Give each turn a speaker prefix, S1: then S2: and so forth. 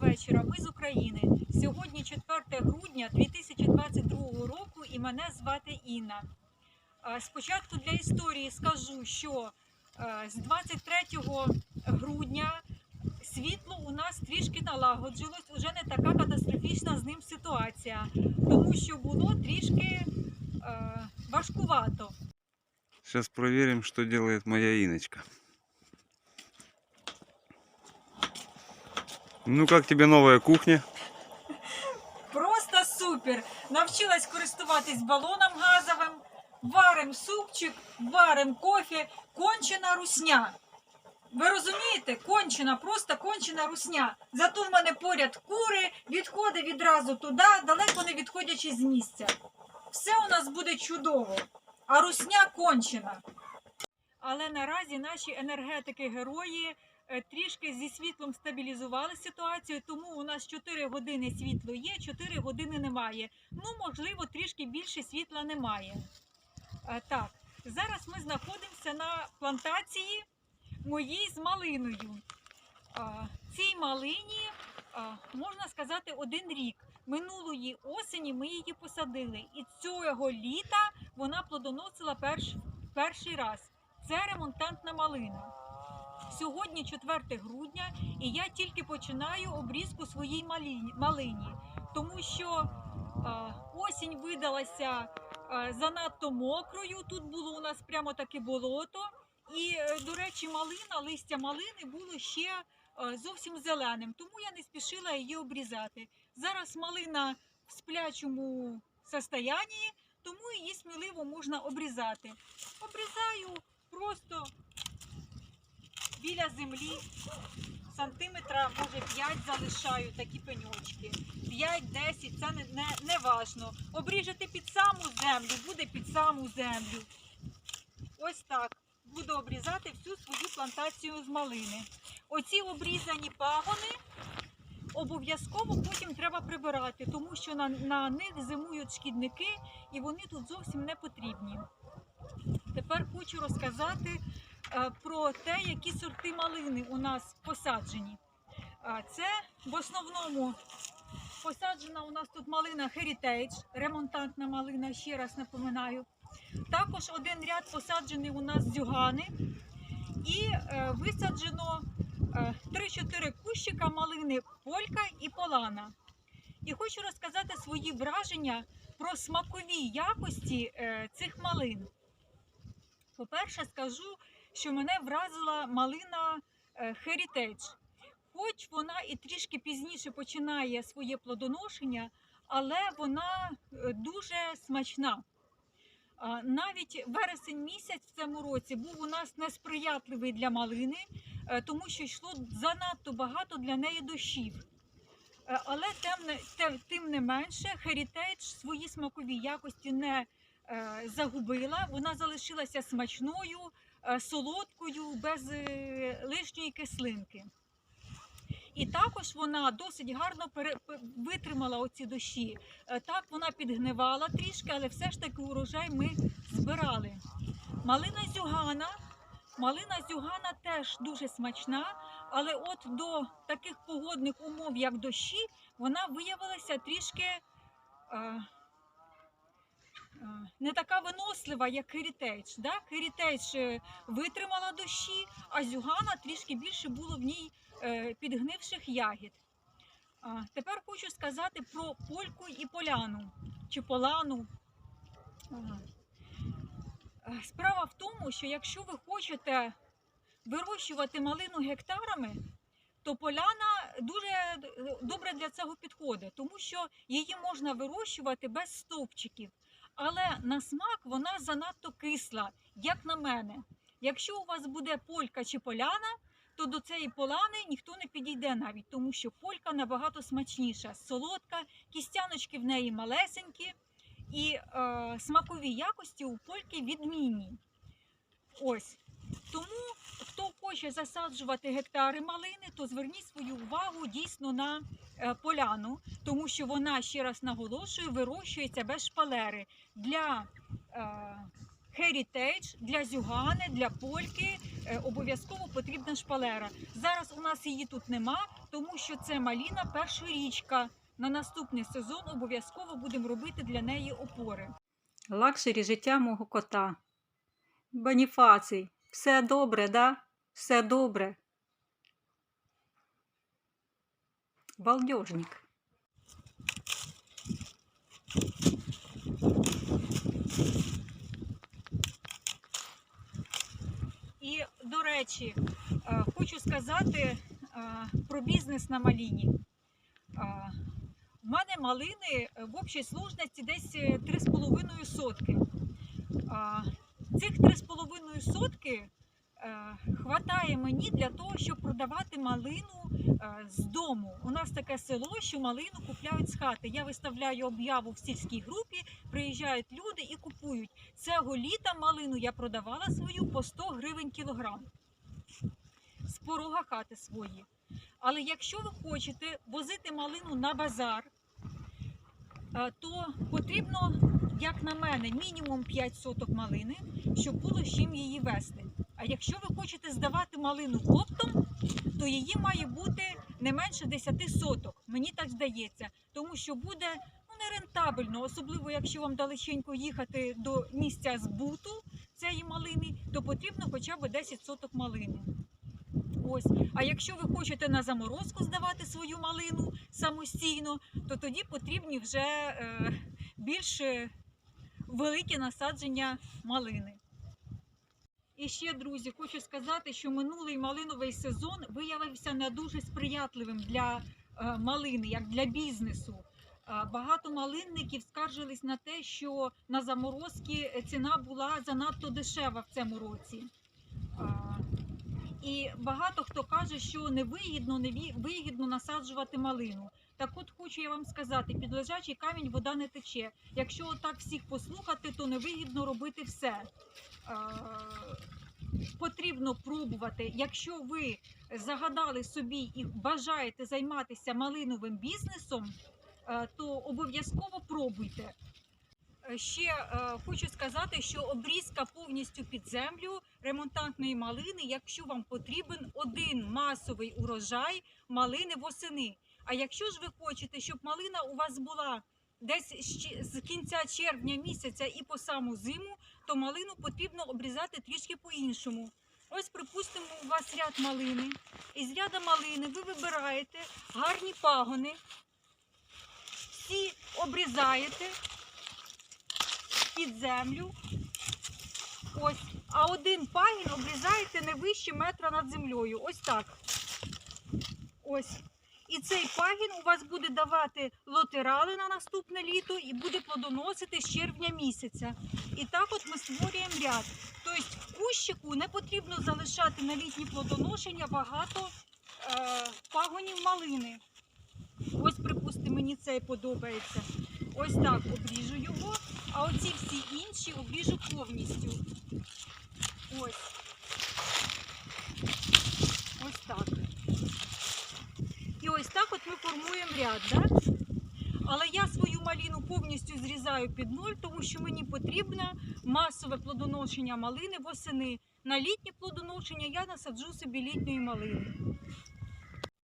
S1: вечора. Ми з України. Сьогодні 4 грудня 2022 року і мене звати Інна. Е, Спочатку для історії скажу, що е, з 23 грудня світло у нас трішки налагоджилось, уже не така катастрофічна з ним ситуація, тому що було трішки е, важкувато.
S2: Сейчас проверим, что делает моя Иночка. Ну как тебе новая кухня?
S1: Просто супер! Навчилась користуватись балоном газовим, варим супчик, варим кофе, кончена русня. Ви розумієте? Кончена, просто кончена русня. Зато в мене поряд кури, відходи відразу туди, далеко не відходячи з місця. Все у нас буде чудово, а русня кончена. Але наразі наші енергетики-герої трішки зі світлом стабілізували ситуацію, тому у нас 4 години світло є, 4 години немає. Ну, можливо, трішки більше світла немає. Е, Так, зараз ми знаходимося на плантації моїй з малиною. Цій малині, можна сказати, один рік. Минулої осені ми її посадили, і цього літа вона плодоносила перш, перший раз. Це ремонтантна малина. Сьогодні 4 грудня, і я тільки починаю обрізку своїй малині, тому що осінь видалася занадто мокрою. Тут було у нас прямо таке болото. І, е, до речі, малина, листя малини було ще е, зовсім зеленим, тому я не спішила її обрізати. Зараз малина в сплячому состоянні, тому її сміливо можна обрізати. Обрізаю землі, сантиметра, може 5 залишаю такі пеньочки. 5-10, це не, не, не важно. Обріжете під саму землю, буде під саму землю. Ось так. Буду обрізати всю свою плантацію з малини. Оці обрізані пагони обов'язково потім треба прибирати, тому що на, на них зимують шкідники і вони тут зовсім не потрібні. Тепер хочу розказати про те, які сорти малини у нас посаджені. А Це в основному посаджена у нас тут малина Heritage, ремонтантна малина, ще раз напоминаю. Також один ряд посаджений у нас дзюгани і е, висаджено е, 3-4 кущика малини Полька і Полана. І хочу розказати свої враження про смакові якості е, цих малин. По-перше, скажу, що мене вразила малина е, Heritage. Хоч вона і трішки пізніше починає своє плодоношення, але вона е, дуже смачна. Навіть вересень місяць в цьому році був у нас несприятливий для малини, е, тому що йшло занадто багато для неї дощів. Але тим не, менше, Heritage свої смакові якості не загубила. Вона залишилася смачною, солодкою, без е, лишньої кислинки. І також вона досить гарно витримала оці дощі. Е, Так, вона підгнивала трішки, але все ж таки урожай ми збирали. Малина зюгана. Малина зюгана теж дуже смачна, але от до таких погодних умов, як дощі, вона виявилася трішки е, е, не така винослива, як Heritage. Да? Heritage е, витримала дощі, а зюгана трішки більше було в ній е, підгнивших ягід. Тепер хочу сказати про польку і поляну чи полану. Е, Справа в тому, що якщо ви хочете вирощувати малину гектарами, то поляна дуже добре для цього підходить, тому що її можна вирощувати без стовпчиків. Але на смак вона занадто кисла, як на мене. Якщо у вас буде полька чи поляна, то до цієї полани ніхто не підійде навіть, тому що полька набагато смачніша, солодка, кістяночки в неї малесенькі, і е, смакові якості у польки відмінні. Ось. Тому, хто хоче засаджувати гектари малини, то зверніть свою увагу дійсно на е, поляну, тому що вона, ще раз наголошую, вирощується без шпалери для Heritage, для зюгани, для польки, е, обов'язково потрібна шпалера. Зараз у нас її тут нема, тому що це маліна першорічка. На наступний сезон обов'язково будемо робити для неї опори. Лакшері життя мого кота. Боніфацій. Все добре, да? Все добре. Балдежник. І, до речі, е, хочу сказати е, про бізнес на маліні. Е, У мене малини е, в общій сложності десь е, 3,5 сотки. Цих 3,5 сотки е, хватає мені для того, щоб продавати малину е, з дому. У нас таке село, що малину купляють з хати. Я виставляю об'яву в сільській групі, приїжджають люди і купують. Цього літа малину я продавала свою по 100 гривень кілограм з порога хати свої. Але якщо ви хочете возити малину на базар, е, то потрібно, як на мене, мінімум 5 соток малини, щоб було з чим її вести. А якщо ви хочете здавати малину оптом, то її має бути не менше 10 соток. Мені так здається, тому що буде ну, нерентабельно, особливо якщо вам далеченько їхати до місця збуту цієї малини, то потрібно хоча б 10 соток малини. Ось. А якщо ви хочете на заморозку здавати свою малину самостійно, то тоді потрібні вже е, більш е, великі насадження малини. І ще, друзі, хочу сказати, що минулий малиновий сезон виявився не дуже сприятливим для е, малини, як для бізнесу. Е, Багато малинників скаржились на те, що на заморозки ціна була занадто дешева в цьому році. Е, І багато хто каже, що невигідно, неві- вигідно насаджувати малину. Так от хочу я вам сказати, під лежачий камінь вода не тече. Якщо отак всіх послухати, то невигідно робити все. Е, Потрібно пробувати. Якщо ви загадали собі і бажаєте займатися малиновим бізнесом, е, то обов'язково пробуйте. Е, Ще хочу сказати, що обрізка повністю під землю ремонтантної малини, якщо вам потрібен один масовий урожай малини восени. А якщо ж ви хочете, щоб малина у вас була десь з кінця червня місяця і по саму зиму, то малину потрібно обрізати трішки по-іншому. Ось, припустимо, у вас ряд малини. Із ряда малини ви вибираєте гарні пагони, всі обрізаєте під землю. Ось. А один пагін обрізаєте не вище метра над землею. Ось так. Ось. І цей пагін у вас буде давати лотерали на наступне літо і буде плодоносити з червня місяця. І так от ми створюємо ряд. Тобто кущику не потрібно залишати на літнє плодоношення багато е, пагонів малини. Ось, припустимо, мені цей подобається. Ось так обріжу його, а оці всі інші обріжу повністю. Ось. Ось так. І ось так от ми формуємо ряд, да? Але я свою маліну повністю зрізаю під ноль, тому що мені потрібно масове плодоношення малини восени. На літнє плодоношення я насаджу собі літньої малини.